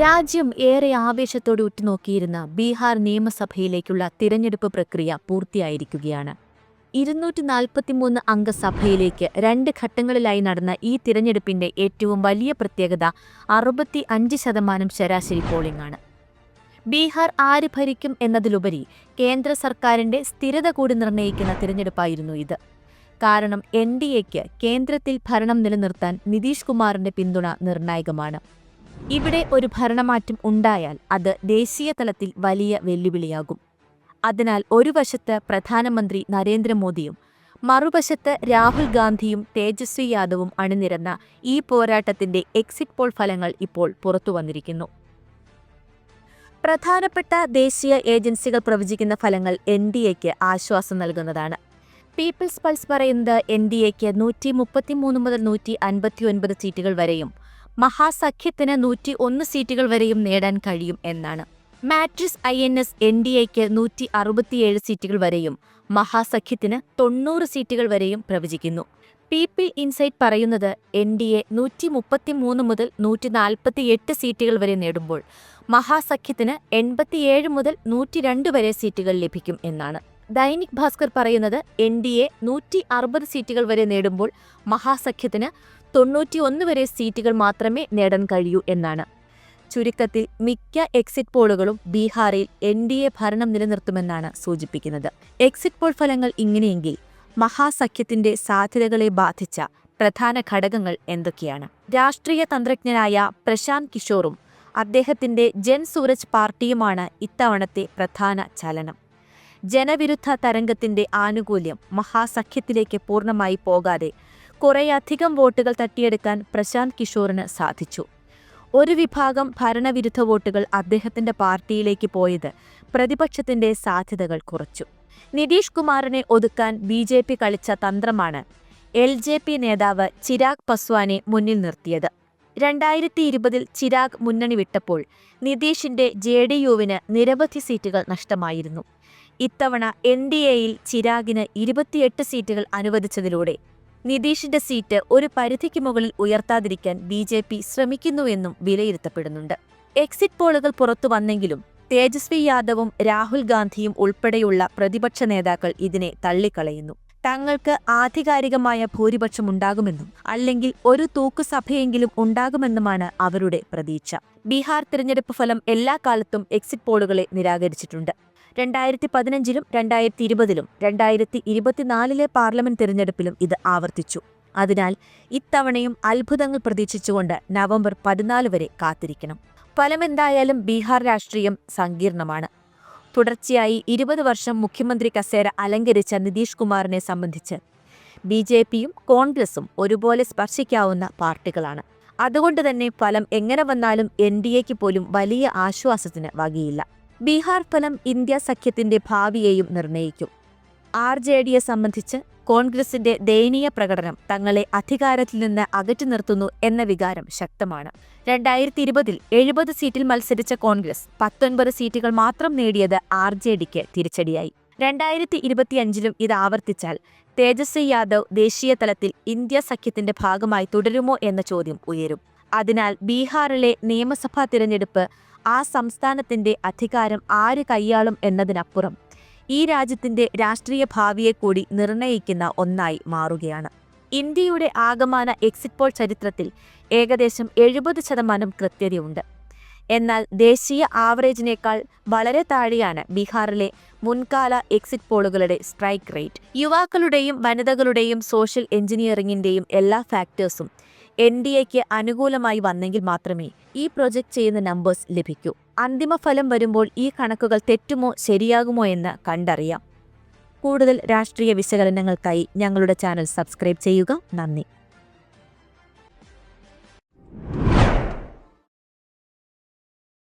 രാജ്യം ഏറെ ആവേശത്തോടെ ഉറ്റുനോക്കിയിരുന്ന ബീഹാർ നിയമസഭയിലേക്കുള്ള തിരഞ്ഞെടുപ്പ് പ്രക്രിയ പൂർത്തിയായിരിക്കുകയാണ്. ഇരുന്നൂറ്റി നാൽപ്പത്തിമൂന്ന് അംഗസഭയിലേക്ക് രണ്ട് ഘട്ടങ്ങളിലായി നടന്ന ഈ തിരഞ്ഞെടുപ്പിന്റെ ഏറ്റവും വലിയ പ്രത്യേകത അറുപത്തി അഞ്ച് ശതമാനം ശരാശരി പോളിംഗ് ആണ്. ബീഹാർ ആര് ഭരിക്കും എന്നതിലുപരി കേന്ദ്ര സർക്കാരിന്റെ സ്ഥിരത കൂടി നിർണയിക്കുന്ന തിരഞ്ഞെടുപ്പായിരുന്നു ഇത്. കാരണം എൻ ഡി എക്ക് കേന്ദ്രത്തിൽ ഭരണം നിലനിർത്താൻ നിതീഷ് കുമാറിന്റെ പിന്തുണ നിർണായകമാണ്. ഇവിടെ ഒരു ഭരണമാറ്റം ഉണ്ടായാൽ അത് ദേശീയ തലത്തിൽ വലിയ വെല്ലുവിളിയാകും. അതിനാൽ ഒരു വശത്ത് പ്രധാനമന്ത്രി നരേന്ദ്രമോദിയും മറുവശത്ത് രാഹുൽ ഗാന്ധിയും തേജസ്വി യാദവും അണിനിരന്ന ഈ പോരാട്ടത്തിന്റെ എക്സിറ്റ് പോൾ ഫലങ്ങൾ ഇപ്പോൾ പുറത്തു വന്നിരിക്കുന്നു. പ്രധാനപ്പെട്ട ദേശീയ ഏജൻസികൾ പ്രവചിക്കുന്ന ഫലങ്ങൾ എൻ ഡി എക്ക് ആശ്വാസം നൽകുന്നതാണ്. പീപ്പിൾസ് പൾസ് പറയുന്നത് എൻ ഡി എക്ക് നൂറ്റി മുപ്പത്തിമൂന്ന് മുതൽ നൂറ്റി അൻപത്തിയൊൻപത് സീറ്റുകൾ വരെയും മഹാസഖ്യത്തിന് നൂറ്റി ഒന്ന് സീറ്റുകൾ വരെയും നേടാൻ കഴിയും എന്നാണ്. Matrize I N S N D A നൂറ്റി അറുപത്തിയേഴ് സീറ്റുകൾ വരെയും മഹാസഖ്യത്തിന് തൊണ്ണൂറ് സീറ്റുകൾ വരെയും പ്രവചിക്കുന്നു. പീപ്പിൾ ഇൻസൈറ്റ് പറയുന്നത് എൻ ഡി എ നൂറ്റി മുപ്പത്തിമൂന്ന് മുതൽ നൂറ്റി നാൽപ്പത്തിയെട്ട് സീറ്റുകൾ വരെ നേടുമ്പോൾ മഹാസഖ്യത്തിന് എൺപത്തിയേഴ് മുതൽ നൂറ്റി രണ്ട് വരെ സീറ്റുകൾ ലഭിക്കും എന്നാണ്. ദൈനിക് ഭാസ്കർ പറയുന്നത് എൻ ഡി എ നൂറ്റി അറുപത് സീറ്റുകൾ വരെ നേടുമ്പോൾ മഹാസഖ്യത്തിന് തൊണ്ണൂറ്റിയൊന്ന് വരെ സീറ്റുകൾ മാത്രമേ നേടാൻ കഴിയൂ എന്നാണ്. ചുരുക്കത്തിൽ മിക്ക എക്സിറ്റ് പോളുകളും ബീഹാറിൽ എൻ ഡി എ ഭരണം നിലനിർത്തുമെന്നാണ് സൂചിപ്പിക്കുന്നത്. എക്സിറ്റ് പോൾ ഫലങ്ങൾ ഇങ്ങനെയെങ്കിൽ മഹാസഖ്യത്തിന്റെ സാധ്യതകളെ ബാധിച്ച പ്രധാന ഘടകങ്ങൾ എന്തൊക്കെയാണ്? രാഷ്ട്രീയ തന്ത്രജ്ഞനായ പ്രശാന്ത് കിഷോറും അദ്ദേഹത്തിന്റെ ജൻ സൂരജ് പാർട്ടിയുമാണ് ഇത്തവണത്തെ പ്രധാന ചലനം. ജനവിരുദ്ധ തരംഗത്തിന്റെ ആനുകൂല്യം മഹാസഖ്യത്തിലേക്ക് പൂർണമായി പോകാതെ കുറേയധികം വോട്ടുകൾ തട്ടിയെടുക്കാൻ പ്രശാന്ത് കിഷോറിന് സാധിച്ചു. ഒരു വിഭാഗം ഭരണവിരുദ്ധ വോട്ടുകൾ അദ്ദേഹത്തിന്റെ പാർട്ടിയിലേക്ക് പോയത് പ്രതിപക്ഷത്തിന്റെ സാധ്യതകൾ കുറച്ചു. നിതീഷ് കുമാറിനെ ഒതുക്കാൻ ബി ജെ പി കളിച്ച തന്ത്രമാണ് എൽ ജെ പി നേതാവ് ചിരാഗ് പസ്വാനെ മുന്നിൽ നിർത്തിയത്. രണ്ടായിരത്തി ഇരുപതിൽ ചിരാഗ് മുന്നണി വിട്ടപ്പോൾ നിതീഷിന്റെ ജെ ഡി യുവിന് നിരവധി സീറ്റുകൾ നഷ്ടമായിരുന്നു. ഇത്തവണ എൻ ഡി എയിൽ ചിരാഗിന് ഇരുപത്തിയെട്ട് സീറ്റുകൾ അനുവദിച്ചതിലൂടെ നിതീഷിന്റെ സീറ്റ് ഒരു പരിധിക്ക് മുകളിൽ ഉയർത്താതിരിക്കാൻ ബി ജെ പി ശ്രമിക്കുന്നുവെന്നും വിലയിരുത്തപ്പെടുന്നുണ്ട്. എക്സിറ്റ് പോളുകൾ പുറത്തു വന്നെങ്കിലും തേജസ്വി യാദവും രാഹുൽ ഗാന്ധിയും ഉൾപ്പെടെയുള്ള പ്രതിപക്ഷ നേതാക്കൾ ഇതിനെ തള്ളിക്കളയുന്നു. തങ്ങൾക്ക് ആധികാരികമായ ഭൂരിപക്ഷം ഉണ്ടാകുമെന്നും അല്ലെങ്കിൽ ഒരു തൂക്കുസഭയെങ്കിലും ഉണ്ടാകുമെന്നുമാണ് അവരുടെ പ്രതീക്ഷ. ബീഹാർ തിരഞ്ഞെടുപ്പ് ഫലം എല്ലാ കാലത്തും എക്സിറ്റ് പോളുകളെ നിരാകരിച്ചിട്ടുണ്ട്. രണ്ടായിരത്തി പതിനഞ്ചിലും രണ്ടായിരത്തി ഇരുപതിലും രണ്ടായിരത്തി ഇരുപത്തിനാലിലെ പാർലമെന്റ് തിരഞ്ഞെടുപ്പിലും ഇത് ആവർത്തിച്ചു. അതിനാൽ ഇത്തവണയും അത്ഭുതങ്ങൾ പ്രതീക്ഷിച്ചുകൊണ്ട് നവംബർ പതിനാല് വരെ കാത്തിരിക്കണം. ഫലമെന്തായാലും ബീഹാർ രാഷ്ട്രീയം സങ്കീർണമാണ്. തുടർച്ചയായി ഇരുപത് വർഷം മുഖ്യമന്ത്രി കസേര അലങ്കരിച്ച നിതീഷ് കുമാറിനെ സംബന്ധിച്ച് ബി ജെ പിയും കോൺഗ്രസും ഒരുപോലെ സ്പർശിക്കാവുന്ന പാർട്ടികളാണ്. അതുകൊണ്ട് തന്നെ ഫലം എങ്ങനെ വന്നാലും എൻ ഡി എക്ക് പോലും വലിയ ആശ്വാസത്തിന് വകയില്ല. ബീഹാർ ഫലം ഇന്ത്യ സഖ്യത്തിന്റെ ഭാവിയെയും നിർണയിക്കും. ആർ ജെ ഡിയെ സംബന്ധിച്ച് കോൺഗ്രസിന്റെ ദയനീയ പ്രകടനം തങ്ങളെ അധികാരത്തിൽ നിന്ന് അകറ്റി നിർത്തുന്നു എന്ന വികാരം ശക്തമാണ്. രണ്ടായിരത്തി ഇരുപതിൽ എഴുപത് സീറ്റിൽ മത്സരിച്ച കോൺഗ്രസ് പത്തൊൻപത് സീറ്റുകൾ മാത്രം നേടിയത് ആർ ജെ ഡിക്ക് തിരിച്ചടിയായി. രണ്ടായിരത്തി ഇരുപത്തിയഞ്ചിലും ഇത് ആവർത്തിച്ചാൽ തേജസ്വി യാദവ് ദേശീയ തലത്തിൽ ഇന്ത്യ സഖ്യത്തിന്റെ ഭാഗമായി തുടരുമോ എന്ന ചോദ്യം ഉയരും. അതിനാൽ ബീഹാറിലെ നിയമസഭാ തിരഞ്ഞെടുപ്പ് ആ സംസ്ഥാനത്തിന്റെ അധികാരം ആര് കൈയാളും എന്നതിനപ്പുറം ഈ രാജ്യത്തിന്റെ രാഷ്ട്രീയ ഭാവിയെ കൂടി നിർണയിക്കുന്ന ഒന്നായി മാറുകയാണ്. ഇന്ത്യയുടെ ആഗമാന എക്സിറ്റ് പോൾ ചരിത്രത്തിൽ ഏകദേശം എഴുപത് ശതമാനം കൃത്യതയുണ്ട്. എന്നാൽ ദേശീയ ആവറേജിനേക്കാൾ വളരെ താഴെയാണ് ബീഹാറിലെ മുൻകാല എക്സിറ്റ് പോളുകളുടെ സ്ട്രൈക്ക് റേറ്റ് യുവാക്കളുടെയും വനിതകളുടെയും സോഷ്യൽ എഞ്ചിനീയറിംഗിന്റെയും എല്ലാ ഫാക്ടേഴ്സും എൻ ഡി എക്ക് അനുകൂലമായി വന്നെങ്കിൽ മാത്രമേ ഈ പ്രൊജക്ട് ചെയ്യുന്ന നമ്പേഴ്സ് ലഭിക്കൂ. അന്തിമ ഫലം വരുമ്പോൾ ഈ കണക്കുകൾ തെറ്റുമോ ശരിയാകുമോ എന്ന് കണ്ടറിയാം. കൂടുതൽ രാഷ്ട്രീയ വിശകലനങ്ങൾക്കായി ഞങ്ങളുടെ ചാനൽ സബ്സ്ക്രൈബ് ചെയ്യുക. നന്ദി.